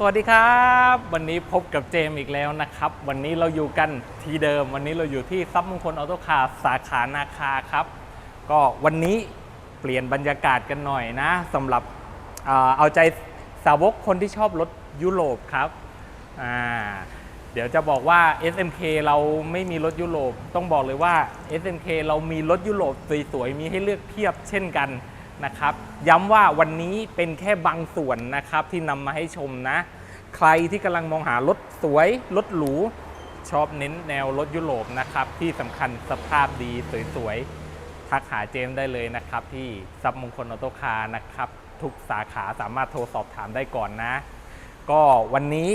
สวัสดีครับ วันนี้พบกับเจมอีกแล้วนะครับ วันนี้เราอยู่กันที่เดิม วันนี้เราอยู่ที่ซับมงคลออโต้คาร์สาขานาคาครับ ก็วันนี้เปลี่ยนบรรยากาศกันหน่อยนะสำหรับเอาใจสาวกคนที่ชอบรถยุโรปครับอ่าเดี๋ยวจะบอกว่า SMK เราไม่มีรถยุโรปต้องบอกเลยว่า SMK เรามีรถยุโรปสวยๆมีให้เลือกเพียบเช่นกัน นะครับ ย้ำว่าวันนี้เป็นแค่บางส่วนนะครับที่นำมาให้ชมนะ ใครที่กำลังมองหารถสวย รถหรู ชอบเน้นแนวรถยุโรปนะครับ ที่สำคัญสภาพดีสวยๆ ทักหาเจมได้เลยนะครับ ที่ซับมงคลออโตคาร์นะครับ ทุกสาขาสามารถโทรสอบถามได้ก่อนนะ ก็วันนี้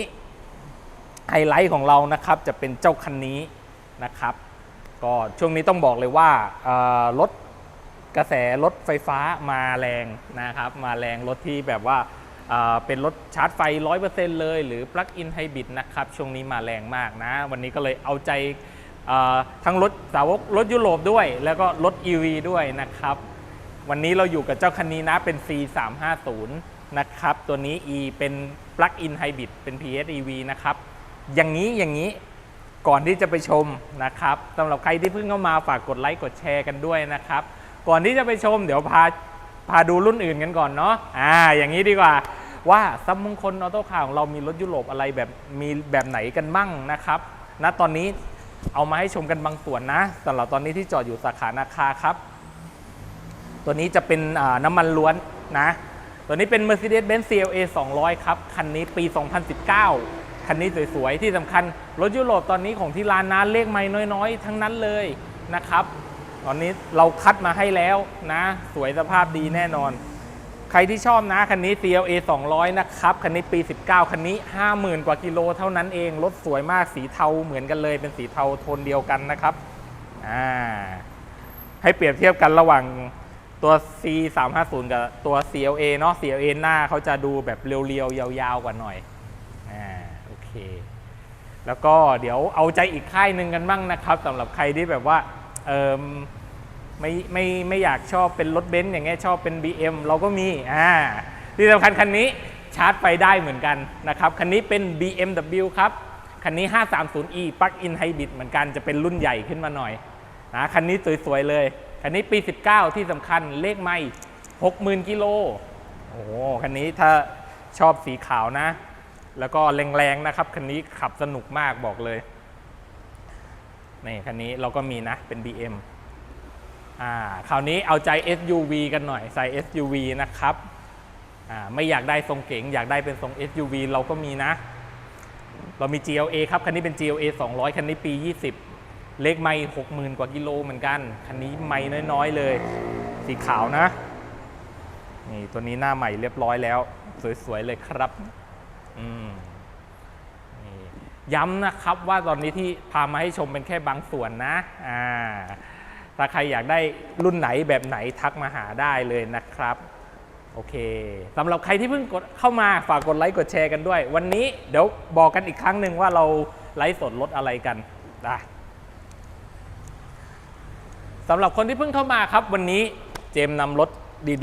ไฮไลท์ของเรานะครับจะเป็นเจ้าคันนี้นะครับ ก็ช่วงนี้ต้องบอกเลยว่ารถ กระแสรถไฟฟ้ามาแรงนะครับ มาแรงรถที่แบบว่าเป็นรถชาร์จไฟ 100%เลย หรือ Plug-in Hybrid นะครับ ช่วงนี้มาแรงมากนะ วันนี้ก็เลยเอาใจทั้งรถสาวกรถยุโรปด้วย แล้วก็รถ EV ด้วยนะครับ วันนี้เราอยู่กับเจ้าคันนี้นะ เป็น C350 นะครับ ตัวนี้ E เป็น Plug-in Hybrid เป็น PHEV นะครับ อย่างนี้อย่างนี้ก่อนที่จะไปชมนะครับสำหรับใครที่เพิ่งเข้ามาฝากกดไลค์กดแชร์กันด้วยนะครับ ก่อนที่จะไปชมเดี๋ยวพาพาดูรุ่นอื่นกันก่อนเนาะอ่าอย่างนี้ดีกว่าว่าซัมมงคลออโต้คาร์ของเรามีรถยุโรปอะไรแบบมีแบบไหนกันบ้างนะครับณตอนนี้เอามาให้ชมกันบางส่วนนะสำหรับตอนนี้ที่จอดอยู่สาขานาคาครับ ตัวนี้จะเป็นน้ำมันล้วนนะ ตัวนี้เป็น Mercedes-Benz CLA 200 ครับ คันนี้ปี 2019 คันนี้สวยๆ ที่สำคัญ รถยุโรปตอนนี้ของที่ร้านนะเลขไม่น้อยๆ ทั้งนั้นเลยนะครับ ตอนนี้เราคัดมาให้แล้วนะ สวยสภาพดีแน่นอน ใครที่ชอบนะ คันนี้ CLA 200 นะครับ คันนี้ปี 19 คันนี้ 50,000 กว่ากิโลเท่านั้นเอง รถสวยมากสีเทาเหมือนกันเลย เป็นสีเทาโทนเดียวกันนะครับอ่าให้เปรียบเทียบกันระหว่างตัว C 3 5 0กับตัว CLA เนาะ CLA หน้าเขาจะดูแบบเรียวๆ ยาวๆ กว่าหน่อย อ่า โอเค แล้วก็เดี๋ยวเอาใจอีกค่ายหนึ่งกันบ้างนะครับสำหรับใครที่แบบว่า เออไม่ไม่ไม่อยากชอบเป็นรถเบนซ์อย่างเงี้ยชอบเป็น BM เราก็มีอ่าที่สำคัญคันนี้ชาร์จไฟได้เหมือนกันนะครับ คันนี้เป็น BMW ครับ คันนี้ 530e Plug-in Hybrid เหมือนกันจะเป็นรุ่นใหญ่ขึ้นมาหน่อยนะคันนี้สวยๆเลย คันนี้ปี 19 ที่สำคัญเลขไม่60,000 กิโลโอ้โหคันนี้ถ้าชอบสีขาวนะ แล้วก็แรงๆนะครับ คันนี้ขับสนุกมากบอกเลย นี่คันนี้เราก็มีนะเป็น BM อ่าคราวนี้เอาใจ SUV กันหน่อยใส่ SUV นะครับอ่าไม่อยากได้ทรงเก๋งอยากได้เป็นทรง SUV เราก็มีนะ เรามี GLA ครับ คันนี้เป็น GLA 200 คันนี้ปี 20 เลขไม่60,000 กว่ากิโลเหมือนกัน คันนี้ไม่น้อยๆเลย สีขาวนะนี่ตัวนี้หน้าใหม่เรียบร้อยแล้ว สวยๆเลยครับ อืม ย้ำนะครับว่าตอนนี้ที่พามาให้ชมเป็นแค่บางส่วนนะอ่าถ้าใครอยากได้รุ่นไหนแบบไหนทักมาหาได้เลยนะครับโอเคสำหรับใครที่เพิ่งกดเข้ามาฝากกดไลค์กดแชร์กันด้วย วันนี้เดี๋ยวบอกกันอีกครั้งหนึ่งว่าเราไลฟ์สดลดอะไรกันได้สำหรับคนที่เพิ่งเข้ามาครับ วันนี้เจมนำรถ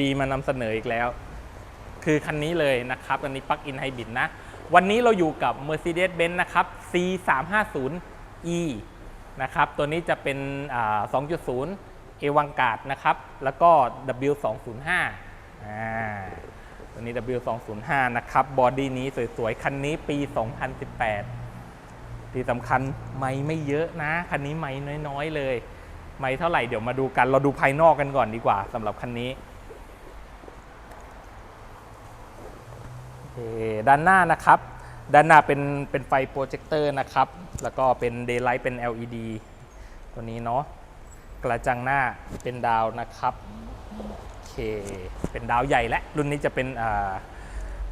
ดีๆ มานำเสนออีกแล้ว คือคันนี้เลยนะครับอันนี้ปลั๊กอินไฮบริดนะ วันนี้เราอยู่กับ Mercedes-Benz นะครับ C350e นะครับ ตัวนี้จะเป็นอ่า2.0 เอวังกาดนะครับ แล้วก็ W205 อ่า ตัวนี้ W205 นะครับ บอดี้นี้สวยๆ คันนี้ปี 2018 ที่สำคัญไม่ไม่เยอะนะ คันนี้ไม่น้อยๆ เลย ไม่เท่าไหร่เดี๋ยวมาดูกัน เราดูภายนอกกันก่อนดีกว่าสำหรับคันนี้ โอเค ด้านหน้านะครับ ด้านหน้าเป็นเป็นไฟโปรเจคเตอร์นะครับ แล้วก็เป็นเดย์ไลท์เป็น LED ตัวนี้เนาะกระจังหน้าเป็นดาวนะครับโอเคเป็นดาวใหญ่และ รุ่นนี้จะเป็น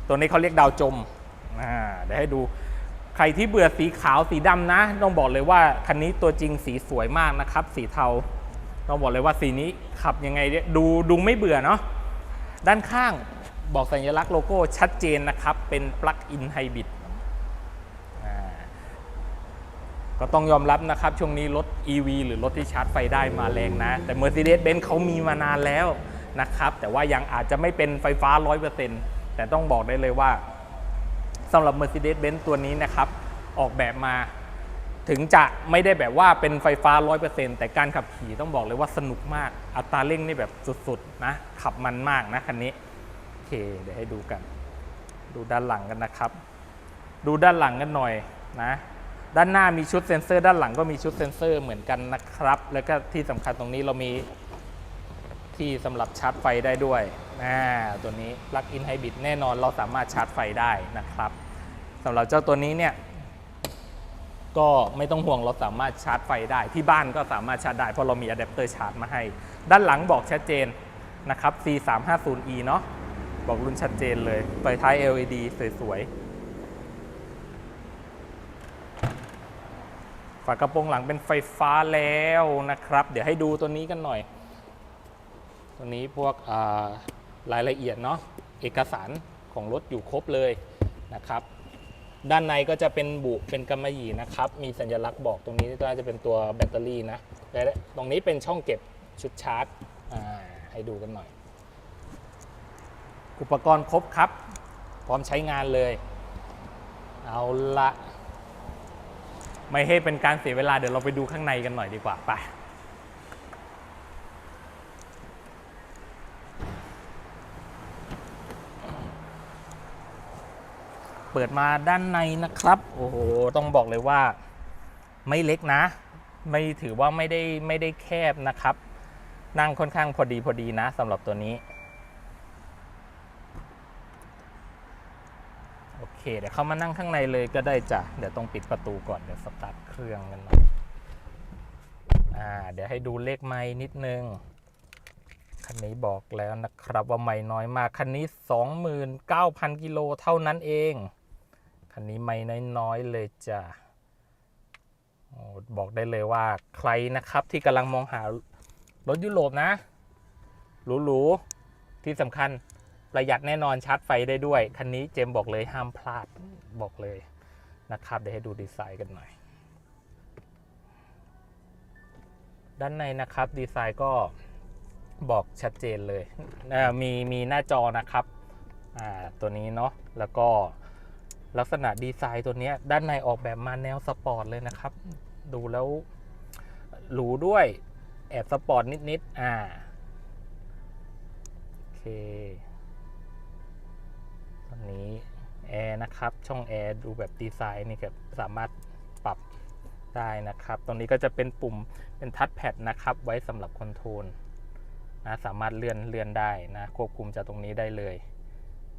ตัวนี้เขาเรียกดาวจมเดี๋ยวให้ดูใครที่เบื่อสีขาวสีดำนะ ต้องบอกเลยว่าคันนี้ตัวจริงสีสวยมากนะครับ สีเทาต้องบอกเลยว่าสีนี้ขับยังไงดูดูไม่เบื่อเนาะด้านข้าง บอกสัญลักษณ์โลโก้ชัดเจนนะครับ เป็น Plug-in Hybrid อ่าก็ต้องยอมรับนะครับ ช่วงนี้รถ EV หรือรถที่ชาร์จไฟได้มาแรงนะ แต่ Mercedes-Benz เขามีมานานแล้วนะครับ แต่ว่ายังอาจจะไม่เป็นไฟฟ้า 100%แต่ต้องบอกได้เลยว่าสำหรับ Mercedes-Benz ตัวนี้นะครับ ออกแบบมาถึงจะไม่ได้แบบว่าเป็นไฟฟ้า 100%แต่การขับขี่ต้องบอกเลยว่าสนุกมาก อัตราเร่งนี่แบบสุดๆนะ ขับมันมากนะคันนี้ เค เดี๋ยวให้ดูกัน ดูด้านหลังกันนะครับ ดูด้านหลังกันหน่อยนะ ด้านหน้ามีชุดเซ็นเซอร์ ด้านหลังก็มีชุดเซ็นเซอร์เหมือนกันนะครับ แล้วก็ที่สำคัญตรงนี้เรามีที่สำหรับชาร์จไฟได้ด้วยนะตัวนี้ plug in hybrid แน่นอนเราสามารถชาร์จไฟได้นะครับสำหรับเจ้าตัวนี้เนี่ยก็ไม่ต้องห่วงเราสามารถชาร์จไฟได้ ที่บ้านก็สามารถชาร์จได้เพราะเรามีอะแดปเตอร์ชาร์จมาให้ ด้านหลังบอกชัดเจนนะครับ C350E เนาะ บอกรุ่นชัดเจนเลยไฟท้าย LED สวยๆ ฝากระโปรงหลังเป็นไฟฟ้าแล้วนะครับ เดี๋ยวให้ดูตัวนี้กันหน่อย ตัวนี้พวกรายละเอียดเนาะเอกสารของรถอยู่ครบเลยนะครับ ด้านในก็จะเป็นบุเป็นกำมะหยี่นะครับ มีสัญลักษณ์บอกตรงนี้ก็จะเป็นตัวแบตเตอรี่นะและตรงนี้เป็นช่องเก็บชุดชาร์จให้ดูกันหน่อย อุปกรณ์ครบครับ พร้อมใช้งานเลย เอาละไม่ให้เป็นการเสียเวลาเดี๋ยวเราไปดูข้างในกันหน่อยดีกว่าไปเปิดมาด้านในนะครับ โอ้โห ต้องบอกเลยว่าไม่เล็กนะ ไม่ถือว่าไม่ได้ไม่ได้แคบนะครับ นั่งค่อนข้างพอดีพอดีนะสำหรับตัวนี้ โอ เคเดี๋ยวเขามานั่งข้างในเลยก็ได้จ้ะเดี๋ยวต้องปิดประตูก่อนเดี๋ยวสตาร์ทเครื่องกันหน่อยอ่าเดี๋ยวให้ดูเลขไม้นิดนึงคันนี้บอกแล้วนะครับว่าไม่น้อยมากคันนี้ 29,000 กิโลเท่านั้นเอง คันนี้ไม่น้อยๆเลยจ้ะอบอกได้เลยว่าใครนะครับที่กำลังมองหารถยุโรปนะหรูๆที่สำคัญ ประหยัดแน่นอนชาร์จไฟได้ด้วย คันนี้เจมบอกเลยห้ามพลาดบอกเลยนะครับเดี๋ยวให้ดูดีไซน์กันหน่อย ด้านในนะครับดีไซน์ก็บอกชัดเจนเลยมีมีหน้าจอนะครับตัวนี้เนาะแล้วก็ลักษณะดีไซน์ตัวนี้ด้านในออกแบบมาแนวสปอร์ตเลยนะครับ ดูแล้วหรูด้วยแอบสปอร์ตนิดๆอ่าโอเค ตอนนี้แอร์นะครับ ช่องแอร์ดูแบบดีไซน์นี่แบบสามารถปรับได้นะครับ ตรงนี้ก็จะเป็นปุ่มเป็นทัชแพดนะครับ ไว้สำหรับคอนโทรลนะสามารถเลื่อนเลื่อนได้นะ ควบคุมจากตรงนี้ได้เลย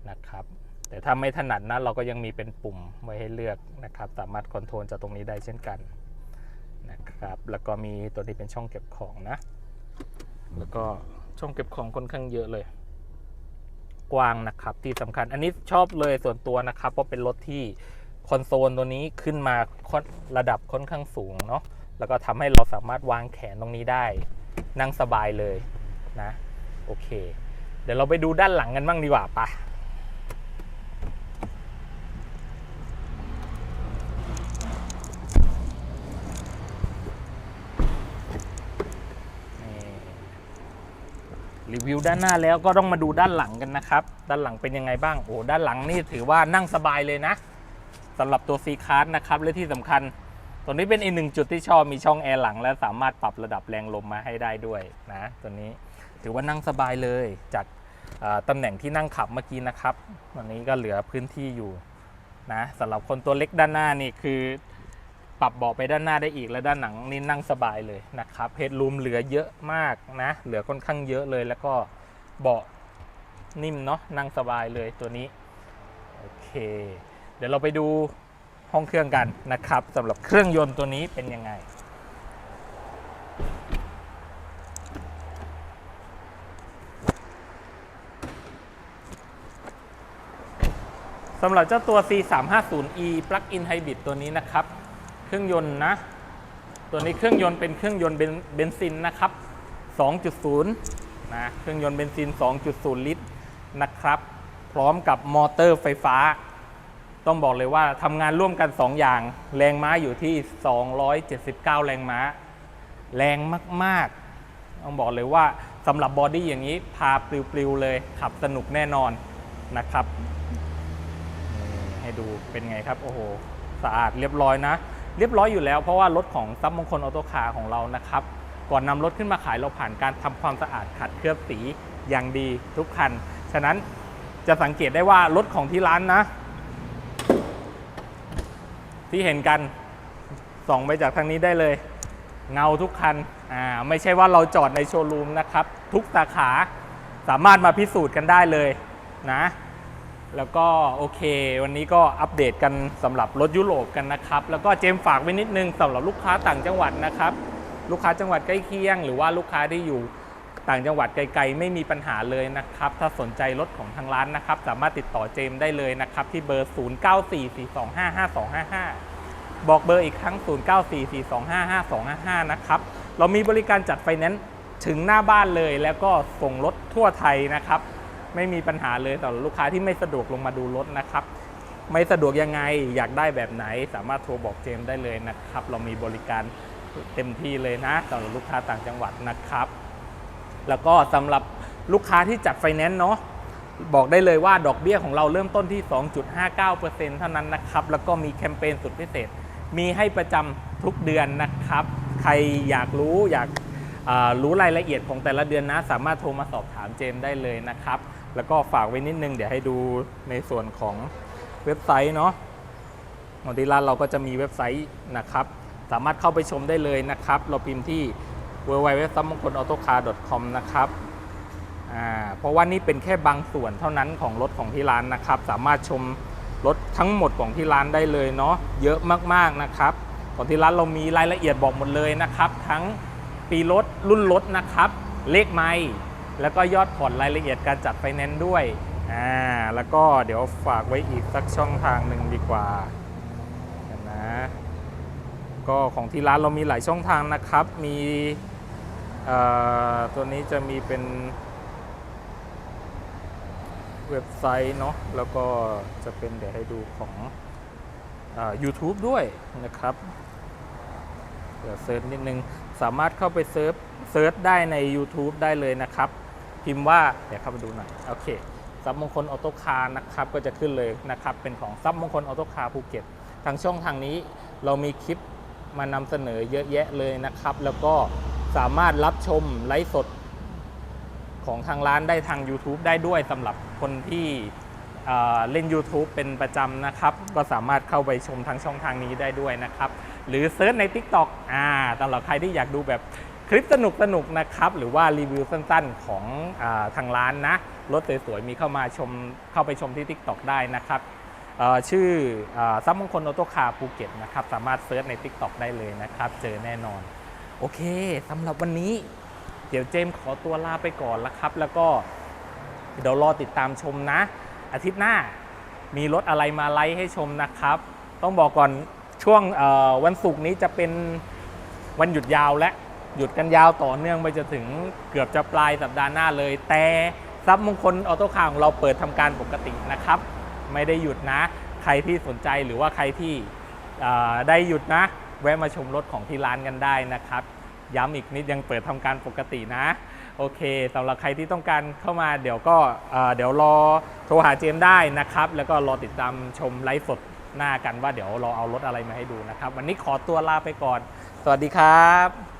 นะครับ แต่ถ้าไม่ถนัดนะเราก็ยังมีเป็นปุ่มไว้ให้เลือกนะครับ สามารถคอนโทรลจากตรงนี้ได้เช่นกันนะครับ แล้วก็มีตัวนี้เป็นช่องเก็บของนะ แล้วก็ช่องเก็บของค่อนข้างเยอะเลย กว้างนะครับ ที่สำคัญอันนี้ชอบเลยส่วนตัวนะครับเพราะเป็นรถที่คอนโซลตัวนี้ขึ้นมาระดับค่อนข้างสูงเนาะแล้วก็ทำให้เราสามารถวางแขนตรงนี้ได้ นั่งสบายเลยนะ โอเค เดี๋ยวเราไปดูด้านหลังกันบ้างดีกว่าปะ วิวด้านหน้าแล้วก็ต้องมาดูด้านหลังกันนะครับ ด้านหลังเป็นยังไงบ้างโอ้ด้านหลังนี่ถือว่านั่งสบายเลยนะสำหรับตัว C Class นะครับและที่สำคัญ ตัวนี้เป็นอีกหนึ่งจุดที่ชอบมีช่องแอร์หลัง และสามารถปรับระดับแรงลมมาให้ได้ด้วยนะตัวนี้ถือว่านั่งสบายเลยจากตำแหน่งที่นั่งขับเมื่อกี้นะครับวันนี้ก็เหลือพื้นที่อยู่นะสำหรับคนตัวเล็กด้านหน้านี่คือ ปรับเบาะไปด้านหน้าได้อีกและด้านหลังนี่นั่งสบายเลยนะครับเฮดรูมเหลือเยอะมากนะ เหลือค่อนข้างเยอะเลย แล้วก็เบาะนิ่มเนาะนั่งสบายเลยตัวนี้โอเคเดี๋ยวเราไปดูห้องเครื่องกันนะครับสำหรับเครื่องยนต์ตัวนี้เป็นยังไงสำหรับเจ้าตัว C350e Plug-in Hybrid ตัวนี้นะครับ เครื่องยนต์นะ ตัวนี้เครื่องยนต์เป็นเครื่องยนต์เบนซินนะครับ 2.0 นะ เครื่องยนต์เบนซิน 2.0 ลิตรนะครับ พร้อมกับมอเตอร์ไฟฟ้า ต้องบอกเลยว่าทำงานร่วมกัน 2 อย่าง แรงม้าอยู่ที่ 279 แรงม้า แรงมาก ๆ ต้องบอกเลยว่าสำหรับบอดี้อย่างนี้พาปลิวๆเลย ขับสนุกแน่นอนนะครับ ให้ดูเป็นไงครับ โอ้โห สะอาดเรียบร้อยนะ เรียบร้อยอยู่แล้วเพราะว่ารถของซับมงคลออโต้คาร์ของเรานะครับ ก่อนนำรถขึ้นมาขายเราผ่านการทำความสะอาดขัดเคลือบสีอย่างดีทุกคัน ฉะนั้นจะสังเกตได้ว่ารถของที่ร้านนะ ที่เห็นกันส่องไปจากทางนี้ได้เลย เงาทุกคันอ่าไม่ใช่ว่าเราจอดในโชว์รูมนะครับ ทุกสาขาสามารถมาพิสูจน์กันได้เลยนะ แล้วก็โอเค วันนี้ก็อัปเดตกันสำหรับรถยุโรปกันนะครับ แล้วก็เจมฝากไว้นิดนึงสำหรับลูกค้าต่างจังหวัดนะครับ ลูกค้าจังหวัดใกล้เคียง หรือว่าลูกค้าที่อยู่ต่างจังหวัดไกลๆ ไม่มีปัญหาเลยนะครับ ถ้าสนใจรถของทางร้านนะครับ สามารถติดต่อเจมได้เลยนะครับ ที่เบอร์ 0944255255 บอกเบอร์อีกครั้ง 0944255255 นะครับ เรามีบริการจัดไฟแนนซ์ถึงหน้าบ้านเลยแล้วก็ส่งรถทั่วไทยนะครับ ไม่มีปัญหาเลยสำหรับลูกค้าที่ไม่สะดวกลงมาดูรถนะครับ ไม่สะดวกยังไงอยากได้แบบไหน สามารถโทรบอกเจมส์ได้เลยนะครับ เรามีบริการเต็มที่เลยนะสำหรับลูกค้าต่างจังหวัดนะครับ แล้วก็สำหรับลูกค้าที่จัดไฟแนนซ์เนาะบอกได้เลยว่าดอกเบี้ยของเราเริ่มต้นที่ 2.59%เท่านั้นนะครับ แล้วก็มีแคมเปญสุดพิเศษ มีให้ประจำทุกเดือนนะครับ ใครอยากรู้อยากรู้รายละเอียดของแต่ละเดือนนะ สามารถโทรมาสอบถามเจมส์ได้เลยนะครับ แล้วก็ฝากไว้นิดนึง เดี๋ยวให้ดูในส่วนของเว็บไซต์เนาะของที่ร้านเราก็จะมีเว็บไซต์นะครับ สามารถเข้าไปชมได้เลยนะครับ เราพิมพ์ที่ w w w s a m o n k o l a u t o c a r c o m นะครับเพราะว่านี่เป็นแค่บางส่วนเท่านั้นของรถของที่ร้านนะครับ สามารถชมรถทั้งหมดของที่ร้านได้เลยเนาะเยอะมากๆนะครับ ของที่ร้านเรามีรายละเอียดบอกหมดเลยนะครับ ทั้งปีรถรุ่นรถนะครับ เลขไมล์ แล้วก็ยอดผ่อนรายละเอียดการจัดไฟแนนซ์ด้วยอ่าแล้วก็เดี๋ยวฝากไว้อีกสักช่องทางหนึ่งดีกว่านะก็ของที่ร้านเรามีหลายช่องทางนะครับ มีตัวนี้จะมีเป็นเว็บไซต์เนาะแล้วก็จะเป็นเดี๋ยวให้ดูของอ YouTube ด้วยนะครับเดี๋ยวเซิร์ชนิดนึง สามารถเข้าไปเซิร์ชเซิร์ชได้ใน YouTube ได้เลยนะครับ พิมพ์ว่าเดี๋ยวเข้าไปดูหน่อยโอเคซับมงคลออโต้คาร์นะครับก็จะขึ้นเลยนะครับเป็นของซับมงคลออโต้คาร์ภูเก็ตทางช่องทางนี้เรามีคลิปมานำเสนอเยอะแยะเลยนะครับ แล้วก็สามารถรับชมไลฟ์สดของทางร้านได้ทาง YouTube ได้ด้วยสำหรับคนที่เอ่อเล่น YouTube เป็นประจำนะครับ ก็สามารถเข้าไปชมทางช่องทางนี้ได้ด้วยนะครับ หรือเซิร์ชใน TikTok อ่าสำหรับใครที่อยากดูแบบ คลิปสนุกสนุกนะครับ หรือว่ารีวิวสั้นๆของอทางร้านนะ รถสวยๆมีเข้ามาชมเข้าไปชมที่ TikTok ได้นะครับชื่อซับมงคลออโต้คาร์ภูเก็ตนะครับ สามารถเซิร์ชใน TikTok ได้เลยนะครับ เจอแน่นอน โอเคสำหรับวันนี้ เดี๋ยวเจมส์ขอตัวลาไปก่อนละครับ แล้วก็เดี๋ยวรอติดตามชมนะ อาทิตย์หน้ามีรถอะไรมาไลฟ์ให้ชมนะครับ ต้องบอกก่อนช่วงวันศุกร์นี้จะเป็นวันหยุดยาวและ หยุดกันยาวต่อเนื่องไปจนถึงเกือบจะปลายสัปดาห์หน้าเลย แต่ซับมงคลออโต้คาร์ของเราเปิดทำการปกตินะครับ ไม่ได้หยุดนะ ใครที่สนใจหรือว่าใครที่ได้หยุดนะ แวะมาชมรถของที่ร้านกันได้นะครับ ย้ำอีกนิดยังเปิดทำการปกตินะ โอเคสำหรับใครที่ต้องการเข้ามาเดี๋ยวก็เอ่อเดี๋ยวรอโทรหาเจมส์ได้นะครับ แล้วก็รอติดตามชมไลฟ์สดหน้ากันว่าเดี๋ยวเราเอารถอะไรมาให้ดูนะครับ วันนี้ขอตัวลาไปก่อน สวัสดีครับ